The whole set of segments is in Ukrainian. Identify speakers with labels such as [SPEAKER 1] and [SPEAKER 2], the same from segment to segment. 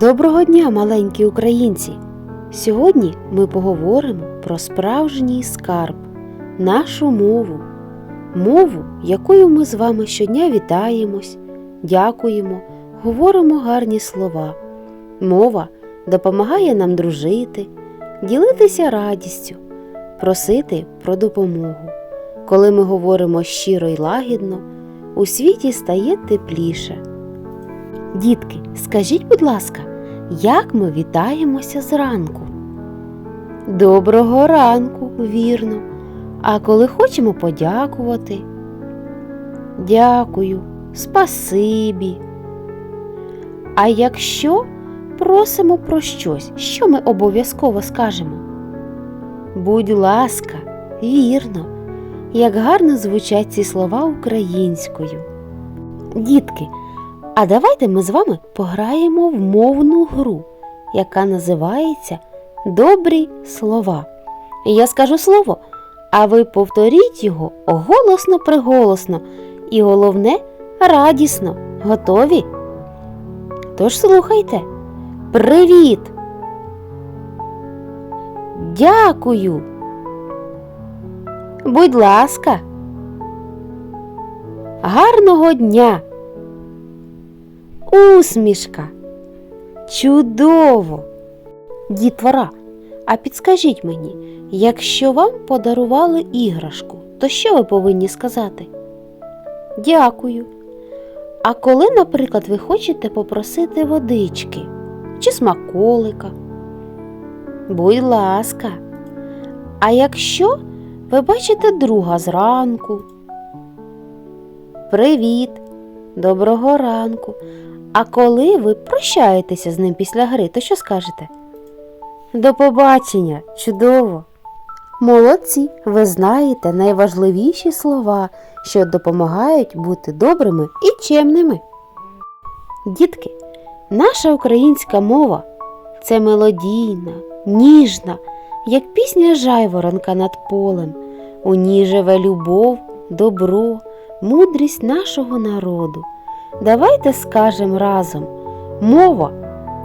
[SPEAKER 1] Доброго дня, маленькі українці! Сьогодні ми поговоримо про справжній скарб, нашу мову, мову, якою ми з вами щодня вітаємось, дякуємо, говоримо гарні слова. Мова допомагає нам дружити, ділитися радістю, просити про допомогу. Коли ми говоримо щиро й лагідно, у світі стає тепліше. Дітки, скажіть, будь ласка, як ми вітаємося зранку? Доброго ранку, вірно. А коли хочемо подякувати? Дякую, спасибі. А якщо просимо про щось, що ми обов'язково скажемо? Будь ласка, вірно, як гарно звучать ці слова українською. Дітки, а давайте ми з вами пограємо в мовну гру, яка називається Добрі слова. Я скажу слово, а ви повторіть його голосно приголосно і головне радісно. Готові? Тож слухайте. Привіт! Дякую. Будь ласка. Гарного дня! Усмішка. Чудово! Дітвора, а підскажіть мені, якщо вам подарували іграшку, то що ви повинні сказати? Дякую. А коли, наприклад, ви хочете попросити водички чи смаколика? Будь ласка. А якщо ви бачите друга зранку? Привіт! Доброго ранку! А коли ви прощаєтеся з ним після гри, то що скажете? До побачення, чудово! Молодці, ви знаєте найважливіші слова, що допомагають бути добрими і чемними. Дітки, наша українська мова це мелодійна, ніжна, як пісня жайворонка над полем. У ній живе любов, добро, мудрість нашого народу. Давайте скажемо разом: мова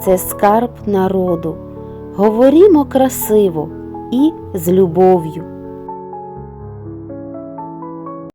[SPEAKER 1] це скарб народу. Говорімо красиво і з любов'ю.